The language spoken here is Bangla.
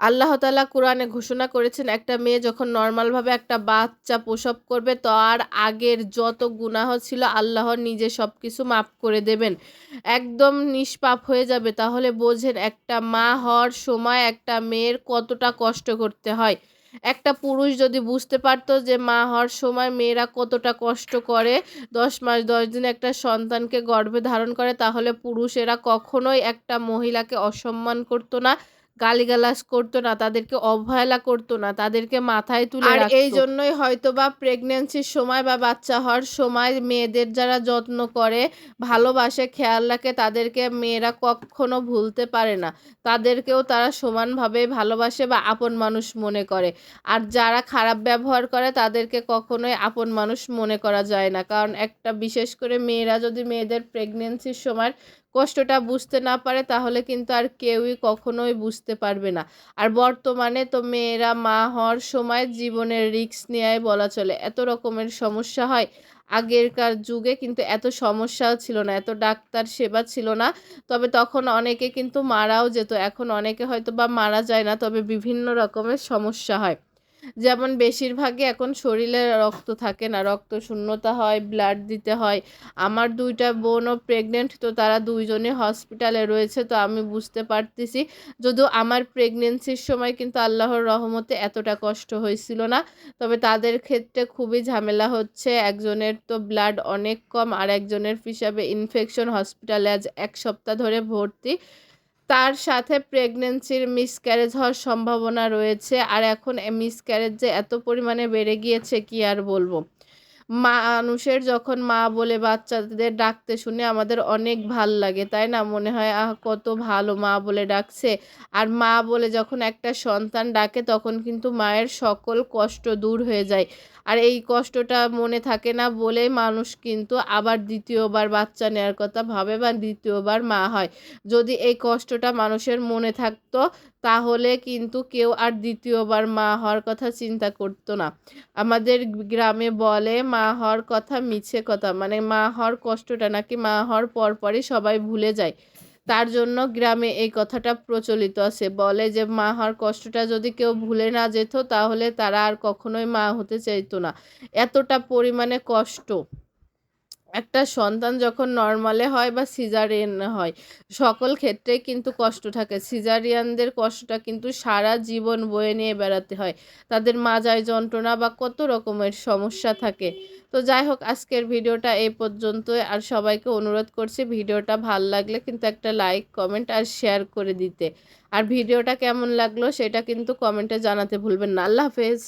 আল্লাহ তাআলা কোরআনে ঘোষণা করেছেন, একটা মেয়ে যখন নর্মালভাবে একটা বাচ্চা প্রসব করবে, তার আগের যত গুনাহ ছিল, আল্লাহ নিজে সব কিছু মাফ করে দেবেন। একদম নিষ্পাপ হয়ে যাবে। তাহলে বোঝেন, একটা মা হওয়ার সময় একটা মেয়ের কতটা কষ্ট করতে হয়। একটা পুরুষ যদি বুঝতে পারতো যে মা হওয়ার সময় মেয়েরা কতটা কষ্ট করে, দশ মাস, দশ দিন একটা সন্তানকে গর্ভে ধারণ করে, তাহলে পুরুষেরা কখনোই একটা মহিলাকে অসম্মান করতো না। গালিগালাজ করতো না তাদেরকে অবহেলা করতো না তাদেরকে মাথায় তুলে আর এই জন্যই হয়তো বা প্রেগনেন্সির সময় বা বাচ্চা হওয়ার সময় মেয়েদের যারা যত্ন করে ভালোবাসে খেয়াল রাখে তাদেরকে মেয়েরা কখনো ভুলতে পারে না। তাদেরকেও তারা সমানভাবে ভালোবাসে বা আপন মানুষ মনে করে। আর যারা খারাপ ব্যবহার করে তাদেরকে কখনোই আপন মানুষ মনে করা যায় না। কারণ একটা বিশেষ করে মেয়েরা যদি মেয়েদের প্রেগনেন্সির সময় কষ্টটা বুঝতে না পারে, তাহলে কিন্তু আর কেউই কখনোই বুঝতে পারবে না। আর বর্তমানে তো মেয়েরা মা হওয়ার সময় জীবনের রিস্ক নেয় বলা চলে। এত রকমের সমস্যা হয়। আগেরকার যুগে কিন্তু এত সমস্যাও ছিল না, এত ডাক্তার সেবা ছিল না। তবে তখন অনেকে কিন্তু মারাও যেত। এখন অনেকে হয়তো বা মারা যায় না, তবে বিভিন্ন রকমের সমস্যা হয়। যেমন বেশিরভাগই এখন শরীরে রক্ত থাকে না, রক্ত শূন্যতা হয় ব্লাড দিতে হয়। আমার দুইটা বোনও প্রেগনেন্ট তো তারা দুইজনে হসপিটালে রয়েছে, তো আমি বুঝতে পারতেছি। যদিও আমার প্রেগনেন্সির সময় কিন্তু আল্লাহর রহমতে এতটা কষ্ট হয়েছিল না, তবে তাদের ক্ষেত্রে খুবই ঝামেলা হচ্ছে। একজনের তো ব্লাড অনেক কম, আর একজনের হিসাবে ইনফেকশন হসপিটালে আজ এক সপ্তাহ ধরে ভর্তি। তার সাথে প্রেগনেন্সির মিসক্যারেজ হওয়ার সম্ভাবনা রয়েছে। আর এখন মিসক্যারেজ যে এত পরিমাণে বেড়ে গিয়েছে কি আর বলব? মানুষের যখন মা বলে বাচ্চাদের ডাকতে শুনে আমাদের অনেক ভালো লাগে, তাই না? মনে হয়, আহ, কত ভালো মা বলে ডাকছে। আর মা বলে যখন একটা সন্তান ডাকে, তখন কিন্তু মায়ের সকল কষ্ট দূর হয়ে যায়। আর এই কষ্টটা মনে থাকে না বলে মানুষ কিন্তু আবার দ্বিতীয়বার বাচ্চা নেওয়ার কথা ভাবে বা দ্বিতীয়বার মা হয়। যদি এই কষ্টটা মানুষের মনে থাকতো তাহলে কিন্তু কেউ আর দ্বিতীয়বার মা হওয়ার কথা চিন্তা করতো না। আমাদের গ্রামে বলে, মা হওয়ার কথা মিছে কথা। মানে মা হওয়ার কষ্টটা নাকি মা হওয়ার পরপরই সবাই ভুলে যায়। তার জন্য গ্রামে এই কথাটা প্রচলিত আছে। বলে যে, মা হওয়ার কষ্টটা যদি কেউ ভুলে না যেত, তাহলে তারা আর কখনোই মা হতে চাইতো না। এতটা পরিমাণে কষ্ট। একটা সন্তান যখন নর্মালে হয় বা সিজারিয়ান হয়, সকল ক্ষেত্রেই কিন্তু কষ্ট থাকে। সিজারিয়ানদের কষ্টটা কিন্তু সারা জীবন বয়ে নিয়ে বেড়াতে হয়। তাদের মাজায় যন্ত্রণা বা কত রকমের সমস্যা থাকে। তো যাই হোক, আজকের ভিডিওটা এই পর্যন্তই। আর সবাইকে অনুরোধ করছি, ভিডিওটা ভালো লাগলে কিন্তু একটা লাইক কমেন্ট আর শেয়ার করে দিতে। আর ভিডিওটা কেমন লাগল সেটা কিন্তু কমেন্টে জানাতে ভুলবেন না। আল্লাহ হাফেজ।